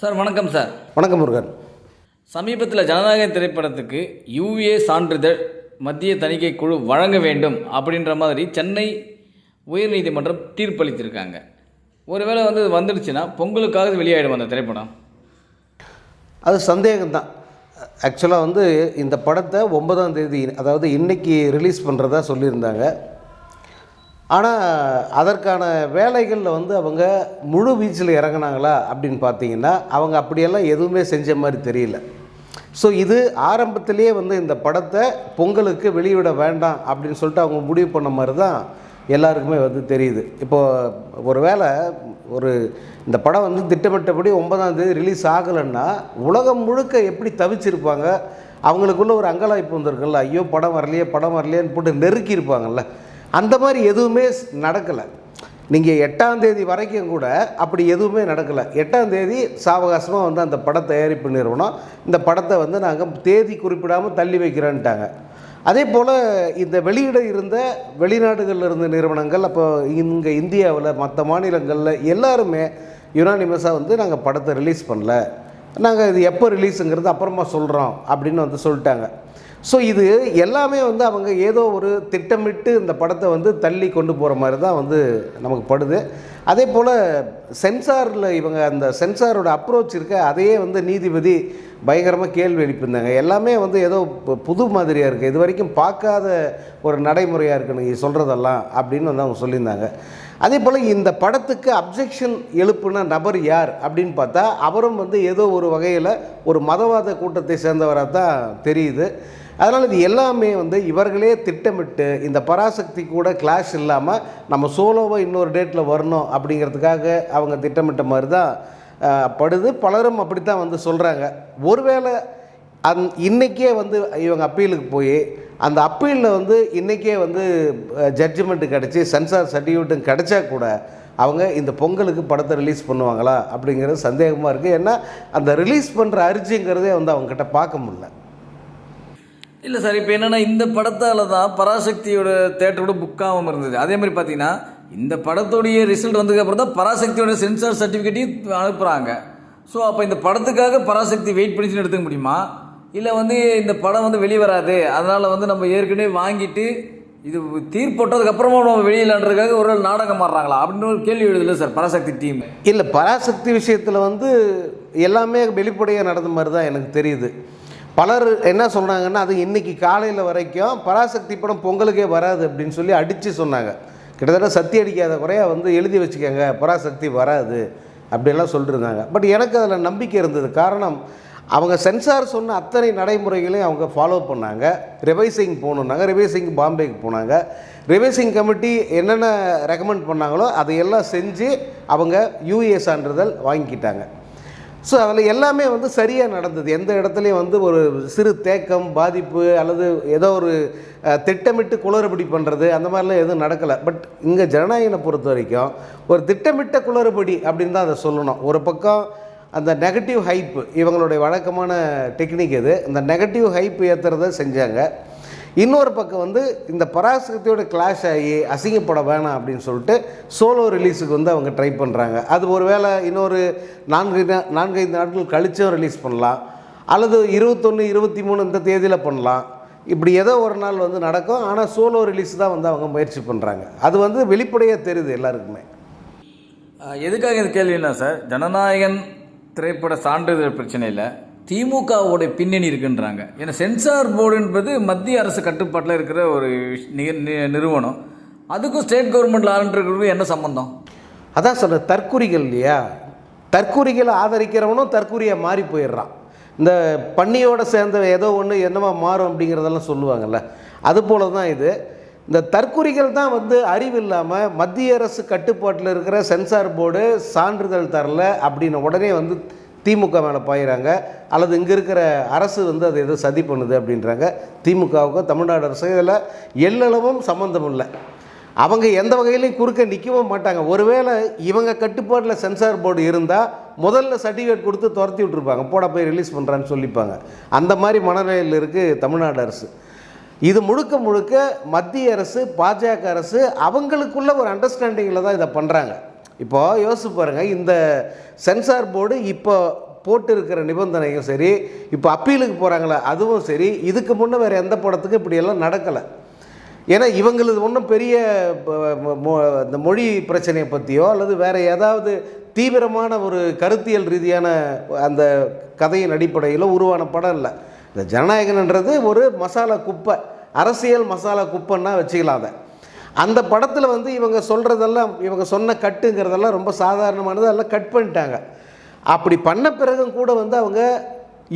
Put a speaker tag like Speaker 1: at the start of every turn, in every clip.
Speaker 1: Sir வணக்கம் sir.
Speaker 2: வணக்கம் முருகன்.
Speaker 1: சமீபத்தில் ஜனநாயக திரைப்படத்துக்கு யூஏ சான்றிதழ் மத்திய தணிக்கை குழு வழங்க வேண்டும் அப்படின்ற மாதிரி சென்னை உயர்நீதிமன்றம் தீர்ப்பளித்திருக்காங்க. ஒருவேளை வந்து இது வந்துடுச்சுன்னா பொங்கலுக்காக இது வெளியாயிடும் அந்த திரைப்படம்.
Speaker 2: அது சந்தேகம்தான். ஆக்சுவலாக வந்து இந்த படத்தை ஒன்பதாம் தேதி அதாவது இன்னைக்கு ரிலீஸ் பண்ணுறதா சொல்லியிருந்தாங்க. ஆனால் அதற்கான வேலைகளில் வந்து அவங்க முழு வீச்சில் இறங்குனாங்களா அப்படின்னு பார்த்தீங்கன்னா அவங்க அப்படியெல்லாம் எதுவுமே செஞ்ச மாதிரி தெரியல. ஸோ இது ஆரம்பத்திலேயே வந்து இந்த படத்தை பொங்கலுக்கு வெளியிட வேண்டாம் அப்படின்னு சொல்லிட்டு அவங்க முடிவு பண்ண மாதிரி தான் எல்லாருக்குமே வந்து தெரியுது. இப்போது ஒரு வேளை ஒரு இந்த படம் வந்து திட்டமிட்டபடி ஒன்பதாம் தேதி ரிலீஸ் ஆகலைன்னா உலகம் முழுக்க எப்படி தவிச்சிருப்பாங்க? அவங்களுக்குள்ள ஒரு அங்கலாய்ப்பு வந்திருக்குல்ல. ஐயோ படம் வரலையே படம் வரலையேன்னு போட்டு நெருக்கியிருப்பாங்கல்ல. அந்த மாதிரி எதுவுமே நடக்கலை. நீங்கள் எட்டாம் தேதி வரைக்கும் கூட அப்படி எதுவுமே நடக்கலை. எட்டாம் தேதி சாவகாசமாக வந்து அந்த பட தயாரிப்பு நிறுவனம் இந்த படத்தை வந்து நாங்கள் தேதி குறிப்பிடாமல் தள்ளி வைக்கிறோன்ட்டாங்க. அதே போல் இந்த வெளியிட இருந்த வெளிநாடுகளில் இருந்த நிறுவனங்கள் அப்போ இங்கே இந்தியாவில் மற்ற மாநிலங்களில் எல்லாருமே யுனானிமஸாக வந்து நாங்கள் படத்தை ரிலீஸ் பண்ணல. நாங்கள் இது எப்போ ரிலீஸுங்கிறது அப்புறமா சொல்கிறோம் அப்படின்னு வந்து சொல்லிட்டாங்க. ஸோ இது எல்லாமே வந்து அவங்க ஏதோ ஒரு திட்டமிட்டு இந்த படத்தை வந்து தள்ளி கொண்டு போகிற மாதிரி தான் வந்து நமக்கு படுது. அதே போல் சென்சாரில் இவங்க அந்த சென்சாரோட அப்ரோச் இருக்க அதையே வந்து நீதிபதி பயங்கரமாக கேள்வி எழுப்பியிருந்தாங்க. எல்லாமே வந்து ஏதோ புது மாதிரியாக இருக்குது இது வரைக்கும் பார்க்காத ஒரு நடைமுறையாக இருக்குது நீங்கள் சொல்கிறதெல்லாம் அப்படின்னு வந்து அவங்க சொல்லியிருந்தாங்க. அதே போல் இந்த படத்துக்கு அப்ஜெக்ஷன் எழுப்புன நபர் யார் அப்படின்னு பார்த்தா அவரும் வந்து ஏதோ ஒரு வகையில் ஒரு மதவாத கூட்டத்தை சேர்ந்தவராக தான் தெரியுது. அதனால் இது எல்லாமே வந்து இவர்களே திட்டமிட்டு இந்த பராசக்தி கூட கிளாஷ் இல்லாமல் நம்ம சோலோவாக இன்னொரு டேட்டில் வரணும் அப்படிங்கிறதுக்காக அவங்க திட்டமிட்ட மாதிரி தான் படுது. பலரும் அப்படி தான் வந்து சொல்கிறாங்க ஒருவேளை அந் இன்றைக்கே வந்து இவங்க அப்பீலுக்கு போய் அந்த அப்பீலில் வந்து இன்றைக்கே வந்து ஜட்ஜ்மெண்ட்டு கிடச்சி சென்சார் சர்டிஃபிகேட்டும் கிடைச்சா கூட அவங்க இந்த பொங்கலுக்கு படத்தை ரிலீஸ் பண்ணுவாங்களா அப்படிங்கிறது சந்தேகமாக இருக்குது ஏன்னா அந்த ரிலீஸ் பண்ணுற அரிஜிங்கிறதே வந்து அவங்கக்கிட்ட பார்க்க முடியல.
Speaker 1: இல்லை சார் இப்போ என்னென்னா இந்த படத்தால் தான் பராசக்தியோட தேட்டரோட புக்காகவும் இருந்தது. அதே மாதிரி பார்த்தீங்கன்னா இந்த படத்துடைய ரிசல்ட் வந்ததுக்கப்புறம் தான் பராசக்தியோட சென்சார் சர்டிஃபிகேட்டையும் அனுப்புகிறாங்க ஸோ அப்போ இந்த படத்துக்காக பராசக்தி வெயிட் பண்ணிச்சுன்னு எடுத்துக்க முடியுமா? இல்லை வந்து இந்த படம் வந்து வெளியே வராது. அதனால் வந்து நம்ம ஏற்கனவே வாங்கிட்டு இது தீர்ப்பட்டதுக்கப்புறமா நம்ம வெளியிலான்றதுக்காக ஒரு நாடகம் மாறுறாங்களா அப்படின்னு ஒரு கேள்வி எழுதல சார் பராசக்தி டீம்
Speaker 2: இல்லை பராசக்தி விஷயத்தில் வந்து எல்லாமே வெளிப்படையாக நடந்த மாதிரி தான் எனக்கு தெரியுது. பலர் என்ன சொல்கிறாங்கன்னா அது இன்றைக்கி காலையில் வரைக்கும் பராசக்தி படம் பொங்கலுக்கே வராது அப்படின்னு சொல்லி அடித்து சொன்னாங்க. கிட்டத்தட்ட சத்தி அடிக்காத குறையாக வந்து எழுதி வச்சுக்கோங்க பராசக்தி வராது அப்படியெல்லாம் சொல்லிருந்தாங்க. பட் எனக்கு அதில் நம்பிக்கை இருந்தது. காரணம் அவங்க சென்சார் சொன்ன அத்தனை நடைமுறைகளையும் அவங்க ஃபாலோ பண்ணாங்க. ரிவைசிங் போகணுன்னாங்க ரிவைசிங் பாம்பேக்கு போனாங்க. ரிவைசிங் கமிட்டி என்னென்ன ரெக்கமெண்ட் பண்ணாங்களோ அதையெல்லாம் செஞ்சு அவங்க யூஏ சான்றிதழ் வாங்கிக்கிட்டாங்க. ஸோ அதில் எல்லாமே வந்து சரியாக நடந்தது. எந்த இடத்துலையும் வந்து ஒரு சிறு தேக்கம் பாதிப்பு அல்லது ஏதோ ஒரு திட்டமிட்டு குளறுபடி பண்ணுறது அந்த மாதிரிலாம் எதுவும் நடக்கலை. பட் இங்கே ஜனநாயகனை பொறுத்த வரைக்கும் ஒரு திட்டமிட்ட குளறுபடி அப்படின்னு தான் அதை சொல்லணும். ஒரு பக்கம் அந்த நெகட்டிவ் ஹைப்பு இவங்களுடைய வழக்கமான டெக்னிக் இது இந்த நெகட்டிவ் ஹைப் ஏற்றுறத செஞ்சாங்க. இன்னொரு பக்கம் வந்து இந்த பராசக்தியோட கிளாஷ் ஆகி அசிங்கப்பட வேணாம் அப்படின்னு சொல்லிட்டு சோலோ ரிலீஸுக்கு வந்து அவங்க ட்ரை பண்ணுறாங்க அது ஒரு வேளை இன்னொரு நான்கு நான்கைந்து நாட்கள் கழிச்சும் ரிலீஸ் பண்ணலாம். அல்லது இருபத்தொன்று இருபத்தி மூணு இந்த தேதியில் பண்ணலாம். இப்படி ஏதோ ஒரு நாள் வந்து நடக்கும். ஆனால் சோலோ ரிலீஸ் தான் வந்து அவங்க முயற்சி பண்ணுறாங்க அது வந்து வெளிப்படையாக தெரியுது எல்லாருக்குமே.
Speaker 1: எதுக்காக இந்த கேள்வின்னா சார்? ஜனநாயகன் திரைப்பட சான்றிதழ் பிரச்சனையில் திமுகவுடைய பின்னணி இருக்குன்றாங்க. ஏன்னா சென்சார் போர்டு என்பது மத்திய அரசு கட்டுப்பாட்டில் இருக்கிற ஒரு நிறுவனம். அதுக்கும் ஸ்டேட் கவர்மெண்ட் ஆளுன்றதுக்கும் என்ன சம்மந்தம்
Speaker 2: அதான் சொல்கிற தற்குறிகள் இல்லையா? தற்குறிகளை ஆதரிக்கிறவனும் தற்குறியாக மாறி போயிடுறான். இந்த பண்ணியோடு சேர்ந்த ஏதோ ஒன்று என்னவா மாறும் அப்படிங்கிறதெல்லாம் சொல்லுவாங்கல்ல. அது போல தான் இது. இந்த தற்குறிகள் தான் வந்து அறிவு இல்லாமல் மத்திய அரசு கட்டுப்பாட்டில் இருக்கிற சென்சார் போர்டு சான்றிதழ் தரல அப்படின்னு உடனே வந்து திமுக மேலே பாயிறாங்க. அல்லது இங்கே இருக்கிற அரசு வந்து அதை எதுவும் சதி பண்ணுது அப்படின்றாங்க. திமுகவுக்கும் தமிழ்நாடு அரசு இதில் எல்லளவும் சம்மந்தம் இல்லை. அவங்க எந்த வகையிலையும் குறுக்க நிற்கவும் மாட்டாங்க. ஒருவேளை இவங்க கட்டுப்பாட்டில் சென்சார் போர்டு இருந்தால் முதல்ல சர்டிஃபிகேட் கொடுத்து துரத்தி விட்ருப்பாங்க போட போய் ரிலீஸ் பண்ணுறான்னு சொல்லிப்பாங்க. அந்த மாதிரி மனநிலையில் இருக்குது தமிழ்நாடு அரசு. இது முழுக்க முழுக்க மத்திய அரசு பாஜக அரசு அவங்களுக்குள்ள ஒரு அண்டர்ஸ்டாண்டிங்கில் தான் இதை பண்ணுறாங்க இப்போ யோசிச்சு பாருங்கள் இந்த சென்சார் போர்டு இப்போ போட்டு இருக்கிற நிபந்தனையும் சரி இப்போ அப்பீலுக்கு போகிறாங்களே அதுவும் சரி இதுக்கு முன்னே வேறு எந்த படத்துக்கும் இப்படியெல்லாம் நடக்கலை. ஏன்னா இவங்களுக்கு ஒன்றும் பெரிய மொ- மொ- இந்த மொழி பிரச்சனையை பற்றியோ அல்லது வேறு ஏதாவது தீவிரமான ஒரு கருத்தியல் ரீதியான அந்த கதையின் அடிப்படையில் உருவான படம் இல்லை. இந்த ஜனநாயகன்ன்றது ஒரு மசாலா குப்பை அரசியல் மசாலா குப்பைன்னா வச்சுக்கலாம். அதை அந்த படத்தில் வந்து இவங்க சொல்கிறதெல்லாம் இவங்க சொன்ன கட்டுங்கிறதெல்லாம் ரொம்ப சாதாரணமானது. அதெல்லாம் கட் பண்ணிட்டாங்க. அப்படி பண்ண பிறகும் கூட வந்து அவங்க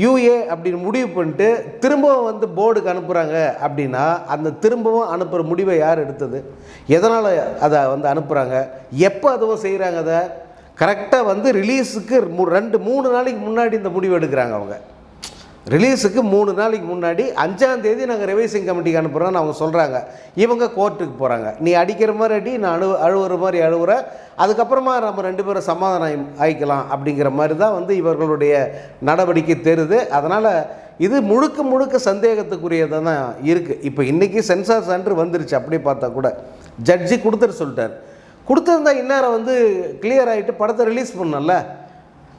Speaker 2: யூஏ அப்படின்னு முடிவு பண்ணிட்டு திரும்பவும் வந்து போர்டுக்கு அனுப்புகிறாங்க அப்படின்னா அந்த திரும்பவும் அனுப்புகிற முடிவை யார் எடுத்தது? எதனால் அதை வந்து அனுப்புகிறாங்க எப்போ அதுவும் செய்கிறாங்க அதை? கரெக்டாக வந்து ரிலீஸுக்கு ரெண்டு மூணு நாளைக்கு முன்னாடி இந்த முடிவு எடுக்கிறாங்க அவங்க. ரிலீஸுக்கு மூணு நாளைக்கு முன்னாடி அஞ்சாந்தேதி நாங்கள் ரிவைசிங் கமிட்டிக்கு அனுப்புகிறோன்னு அவங்க சொல்கிறாங்க இவங்க கோர்ட்டுக்கு போகிறாங்க நீ அடிக்கிற மாதிரி அடி நான் அழு அழுகிற மாதிரி அழுகிற அதுக்கப்புறமா நம்ம ரெண்டு பேரும் சமாதானம் ஆயிக்கலாம் அப்படிங்கிற மாதிரி தான் வந்து இவர்களுடைய நடவடிக்கை தெரியுது அதனால் இது முழுக்க முழுக்க சந்தேகத்துக்குரியதாக தான் இருக்குது இப்போ இன்றைக்கி சென்சார் சென்டர் வந்துருச்சு அப்படியே பார்த்தா கூட. ஜட்ஜி கொடுத்துட்டு சொல்லிட்டார். கொடுத்துருந்தா இந்நேரம் வந்து கிளியர் ஆகிட்டு படத்தை ரிலீஸ் பண்ணல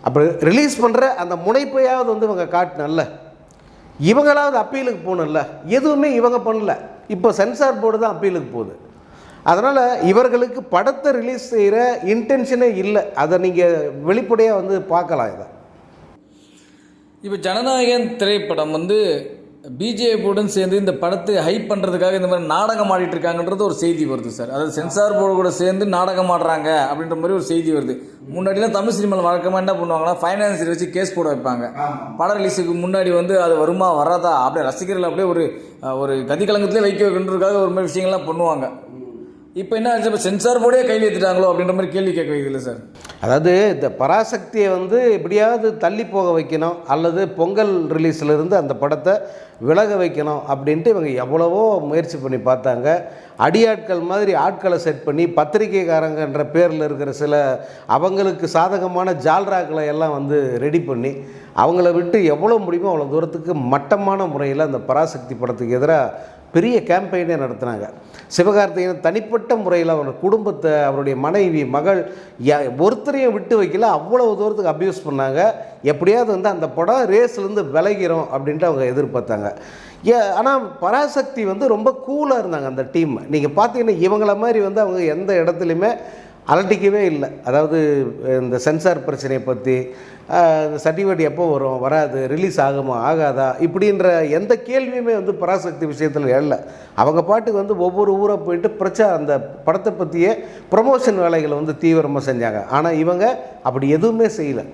Speaker 2: அப்போ ரிலீஸ் பண்ணுற அந்த முனைப்பையாவது வந்து இவங்க காட்டினல்ல. இவங்களாவது அப்பீலுக்கு போகணும்ல எதுவுமே இவங்க பண்ணல. இப்போ சென்சார் போர்டு தான் அப்பீலுக்கு போகுது. அதனால் இவர்களுக்கு படத்தை ரிலீஸ் செய்கிற இன்டென்ஷனே இல்லை. அதை நீங்கள் வெளிப்படையாக வந்து பார்க்கலாம் இதை.
Speaker 1: இப்போ ஜனநாயகன் திரைப்படம் வந்து பிஜேபியுடன் சேர்ந்து இந்த படத்தை ஹைப் பண்ணுறதுக்காக இந்த மாதிரி நாடகம் ஆடிட்டு இருக்காங்கன்றது ஒரு செய்தி வருது சார். அதாவது சென்சார் போர்டு கூட சேர்ந்து நாடகம் ஆடுறாங்க அப்படின்ற மாதிரி ஒரு செய்தி வருது. முன்னாடிலாம் தமிழ் சினிமாவில் வழக்கமாக என்ன பண்ணுவாங்கன்னா ஃபைனான்சியர் வச்சு கேஸ் போட வைப்பாங்க. படம் ரிலீஸுக்கு முன்னாடி வந்து அது வருமா வராதா? அப்படியே ரசிகர்கள் அப்படியே ஒரு ஒரு கதிகலங்கத்திலே வைக்க வைக்கணுன்றதுக்காக ஒரு மாதிரி விஷயங்கள்லாம் பண்ணுவாங்க. இப்போ என்ன ஆச்சு? இப்போ சென்சார் போர்டே கையில் ஏற்றிட்டாங்களோ அப்படின்ற மாதிரி கேள்வி கேட்க வைக்கல சார்
Speaker 2: அதாவது இந்த பராசக்தியை வந்து எப்படியாவது தள்ளி போக வைக்கணும் அல்லது பொங்கல் ரிலீஸ்லேருந்து அந்த படத்தை விலக வைக்கணும் அப்படின்ட்டு இவங்க எவ்வளவோ முயற்சி பண்ணி பார்த்தாங்க. அடியாட்கள் மாதிரி ஆட்களை செட் பண்ணி பத்திரிக்கைக்காரங்கன்ற பேரில் இருக்கிற சில அவங்களுக்கு சாதகமான ஜால்ராக்களை எல்லாம் வந்து ரெடி பண்ணி அவங்கள விட்டு எவ்வளோ முடியுமோ அவ்வளோ தூரத்துக்கு மட்டமான முறையில் அந்த பராசக்தி படத்துக்கு எதிராக பெரிய கேம்பெயினே நடத்தினாங்க. சிவகார்த்திகேயன் தனிப்பட்ட முறையில் அவரோட குடும்பத்தை அவருடைய மனைவி மகள் ஒருத்தரையும் விட்டு வைக்கல. அவ்வளவு தூரத்துக்கு அப்யூஸ் பண்ணாங்க. எப்படியாவது வந்து அந்த படம் ரேஸ்லேருந்து விலகிறோம் அப்படின்ட்டு அவங்க எதிர்பார்த்தாங்க. ஏ ஆனால் பராசக்தி வந்து ரொம்ப கூலாக இருந்தாங்க அந்த டீம் நீங்கள் பார்த்தீங்கன்னா இவங்கள மாதிரி வந்து அவங்க எந்த இடத்துலையுமே அலட்டிக்கவே இல்லை. அதாவது இந்த சென்சார் பிரச்சனையை பற்றி சர்டிஃபிகேட் எப்போ வரும் வராது ரிலீஸ் ஆகுமா ஆகாதா இப்படின்ற எந்த கேள்வியுமே வந்து பராசக்தி விஷயத்தில் எழல. அவங்க பாட்டுக்கு வந்து ஒவ்வொரு ஊரை போயிட்டு பிரச்சா அந்த படத்தை பற்றியே ப்ரொமோஷன் வேலைகளை வந்து தீவிரமாக செஞ்சாங்க. ஆனால் இவங்க அப்படி எதுவுமே செய்யலை.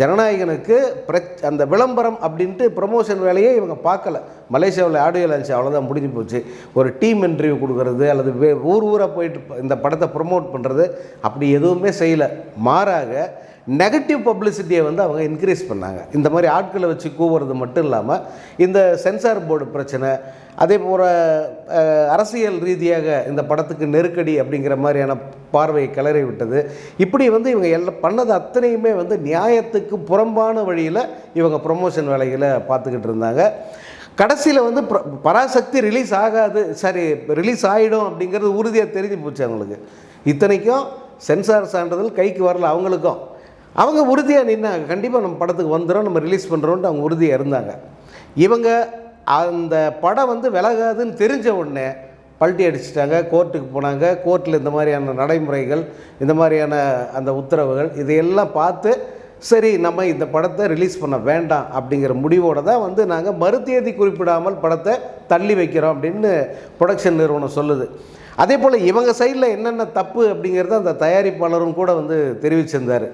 Speaker 2: ஜனநாயகனுக்கு பிரச் அந்த விளம்பரம் அப்படின்ட்டு ப்ரமோஷன் வேலையை இவங்க பார்க்கல. மலேசியாவில் ஆடியோ லான்ச் அவ்வளோதான் முடிஞ்சு போச்சு. ஒரு டீம் இன்டர்வியூ கொடுக்கறது அல்லது வே ஊர் ஊராக போயிட்டு இந்த படத்தை ப்ரொமோட் பண்ணுறது அப்படி எதுவுமே செய்யலை. மாறாக நெகட்டிவ் பப்ளிசிட்டியை வந்து அவங்க இன்க்ரீஸ் பண்ணாங்க. இந்த மாதிரி ஆட்களை வச்சு கூவுறது மட்டும் இல்லாமல் இந்த சென்சார் போர்டு பிரச்சனை அதே போல் அரசியல் ரீதியாக இந்த படத்துக்கு நெருக்கடி அப்படிங்கிற மாதிரியான பார்வையை கிளறி விட்டது. இப்படி வந்து இவங்க எல்லாம் பண்ணது அத்தனையுமே வந்து நியாயத்துக்கு புறம்பான வழியில் இவங்க ப்ரொமோஷன் வேலைகளை பார்த்துக்கிட்டு இருந்தாங்க. கடைசியில் வந்து பராசக்தி ரிலீஸ் ஆகாது சரி ரிலீஸ் ஆகிடும் அப்படிங்கிறது உறுதியாக தெரிஞ்சு போச்சு அவங்களுக்கு. இத்தனைக்கும் சென்சார் சான்றிதழ் கைக்கு வரல அவங்களுக்கும். அவங்க உறுதியாக நின்னாங்க கண்டிப்பாக நம்ம படத்துக்கு வந்துடும் நம்ம ரிலீஸ் பண்ணுறோன்ட்டு அவங்க உறுதியாக இருந்தாங்க. இவங்க அந்த படம் வந்து விலகாதுன்னு தெரிஞ்ச உடனே பல்ட்டி அடிச்சிட்டாங்க கோர்ட்டுக்கு போனாங்க. கோர்ட்டில் இந்த மாதிரியான நடைமுறைகள் இந்த மாதிரியான அந்த உத்தரவுகள் இதையெல்லாம் பார்த்து சரி நம்ம இந்த படத்தை ரிலீஸ் பண்ண வேண்டாம் அப்படிங்கிற முடிவோடு தான் வந்து நாங்கள் மறுதேதி குறிப்பிடாமல் படத்தை தள்ளி வைக்கிறோம் அப்படின்னு ப்ரொடக்ஷன் நிறுவனம் சொல்லுது. அதே போல் இவங்க சைடில் என்னென்ன தப்பு அப்படிங்கிறத அந்த தயாரிப்பாளரும் கூட வந்து தெரிவிச்சிருந்தார்.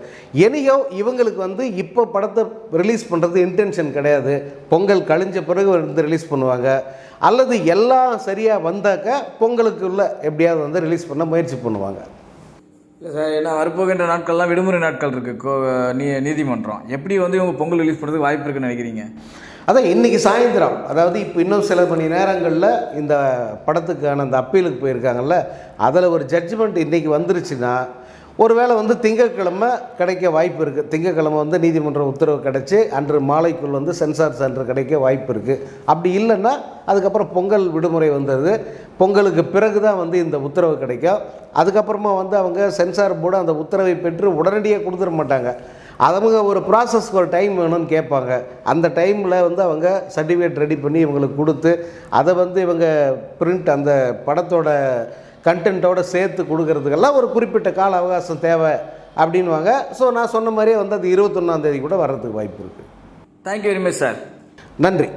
Speaker 2: எனியோ இவங்களுக்கு வந்து இப்போ படத்தை ரிலீஸ் பண்ணுறது இன்டென்ஷன் கிடையாது. பொங்கல் கழிஞ்ச பிறகு வந்து ரிலீஸ் பண்ணுவாங்க. அல்லது எல்லாம் சரியாக வந்தாக்க பொங்கலுக்குள்ளே எப்படியாவது வந்து ரிலீஸ் பண்ண முயற்சி பண்ணுவாங்க.
Speaker 1: இல்லை சார் ஏன்னா வரப்போகின்ற நாட்கள்லாம் விடுமுறை நாட்கள் இருக்குது கோ நீ நீதிமன்றம். எப்படி வந்து இவங்க பொங்கல் ரிலீஸ் பண்ணுறதுக்கு வாய்ப்பு இருக்குன்னு நினைக்கிறீங்க?
Speaker 2: அதான் இன்றைக்கி சாயந்தரம் அதாவது இப்போ இன்னும் சில மணி நேரங்களில் இந்த படத்துக்கான அந்த அப்பீலுக்கு போயிருக்காங்கல்ல அதில் ஒரு ஜட்ஜ்மெண்ட் இன்றைக்கி வந்துருச்சுன்னா ஒருவேளை வந்து திங்கட்கிழமை கிடைக்க வாய்ப்பு இருக்குது திங்கட்கிழமை வந்து நீதிமன்ற உத்தரவு கிடைச்சி அன்று மாலைக்குள் வந்து சென்சார் சென்டர் கிடைக்க வாய்ப்பு இருக்குது அப்படி இல்லைன்னா அதுக்கப்புறம் பொங்கல் விடுமுறை வந்தது. பொங்கலுக்கு பிறகு தான் வந்து இந்த உத்தரவு கிடைக்கும். அதுக்கப்புறமா வந்து அவங்க சென்சார் போர்டு அந்த உத்தரவை பெற்று உடனடியாக கொடுத்துட மாட்டாங்க. அவங்க ஒரு ப்ராசஸ்க்கு ஒரு டைம் வேணும்னு கேட்பாங்க. அந்த டைமில் வந்து அவங்க சர்டிஃபிகேட் ரெடி பண்ணி இவங்களுக்கு கொடுத்து அதை வந்து இவங்க பிரிண்ட் அந்த படத்தோட கண்டென்ட்டோட சேர்த்து கொடுக்கறதுக்கெல்லாம் ஒரு குறிப்பிட்ட கால அவகாசம் தேவை அப்படின்வாங்க ஸோ நான் சொன்ன மாதிரியே வந்து அது இருபத்தொன்னாந்தேதி கூட வர்றதுக்கு வாய்ப்பு இருக்குது
Speaker 1: தேங்க்யூ வெரி மச் சார்
Speaker 2: நன்றி.